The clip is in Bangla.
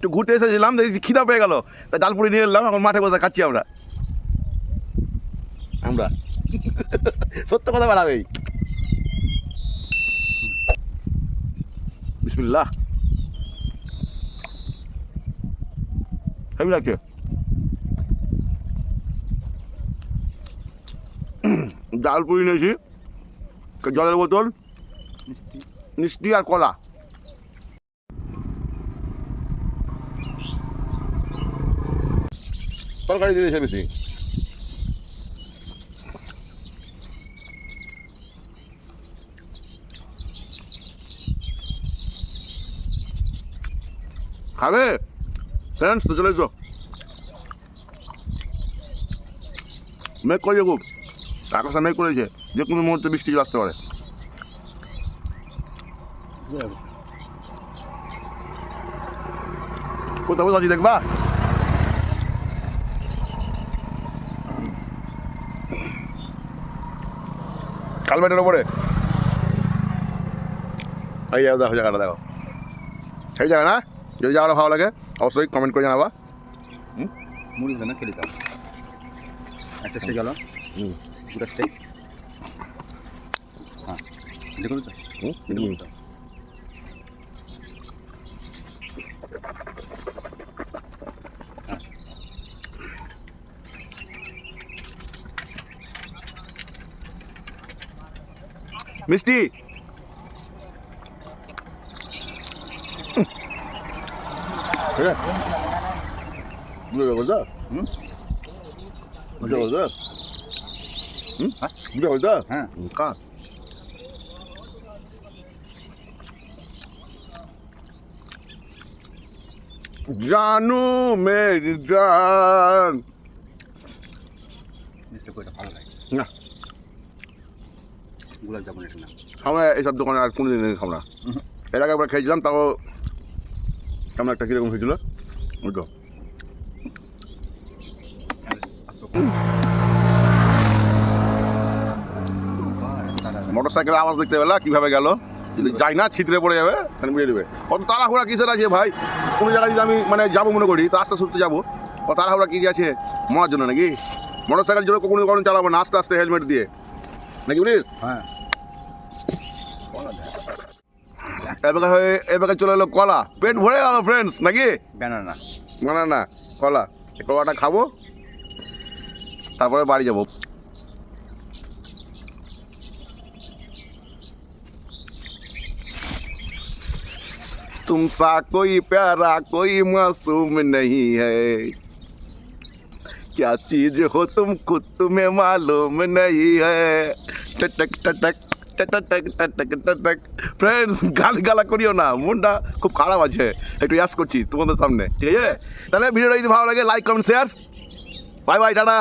একটু ঘুরতে এসেছিলাম দেখছি খিদা পেয়ে গেল। তা ডালপুরি নিয়ে এলাম, এখন মাঠে বসে খাচ্ছি আমরা। আমরা। সত্য কথা বাড়াবেই বিসমিল্লাহ। হেবি লাগছে ডালপুরি নিয়েছি, জলের বোতল মিষ্টি আর কলা। তরকারি দিয়ে দিয়েছে বেশি খাবে? ফ্রেন্ডস, তো চলে এসো। মেঘ করেছে খুব। আকাশে মেঘ করেছে যে কোনো মুহূর্তে বৃষ্টি আসতে পারে। কোথাও আছি দেখবা? কালমেটের ওপরে এই যাও দেখো জায়গাটা দেখো সেই জায়গা না? যদি জায়গাটা ভালো লাগে অবশ্যই কমেন্ট করে জানাবা। মুড়ি না খেলি দাও একটা স্টেক গেল হুম। দুটা স্টেক হ্যাঁ দেখুন তো। হুম, হ্যাঁ কা জানু মেরি জান মিষ্টি করে ভালো লাগে না গোলাপ জামুন এটা না আমরা এইসব দোকানে আর কোনো দিন খাব না। এর আগে একবার খেয়েছিলাম, তাও কেমন একটা কীরকম হয়েছিল তো। মোটর সাইকেলের আওয়াজ দেখতে পেলা, কীভাবে গেল। যদি যাই না ছিতরে পড়ে যাবে, সেখানে বুঝে নেবে অত তাড়াহুড়া কিসের আছে ভাই? কোনো জায়গায় যদি আমি মানে যাব মনে করি, তো আস্তে সুস্থে যাব। ও তাড়াহুড়া কী আছে, মরার জন্য নাকি? মোটর সাইকেল জোরে কখনো কখনো চালাবো না, আস্তে আস্তে হেলমেট দিয়ে। নাকি বুঝিস হ্যাঁ এবার হয়ে এবার চলে এলো কলা পেট ভরে গেল ফ্রেন্ডস নাকি ব্যানানা না না কলা এই কলাটা খাবো তারপরে বাড়ি যাবো तुम सा कोई प्यारा कोई मासूम नहीं है क्या चीज हो तुम खुद तुम्हें मालूम नहीं है टटक टटक टटक टटक टटक ফ্রেন্ডস গাল গালা করিও না মনটা খুব খারাপ আছে একটু ইয়াস করছি তোমাদের সামনে ঠিক আছে তাহলে ভিডিওটা যদি ভালো লাগে like comment share bye bye tata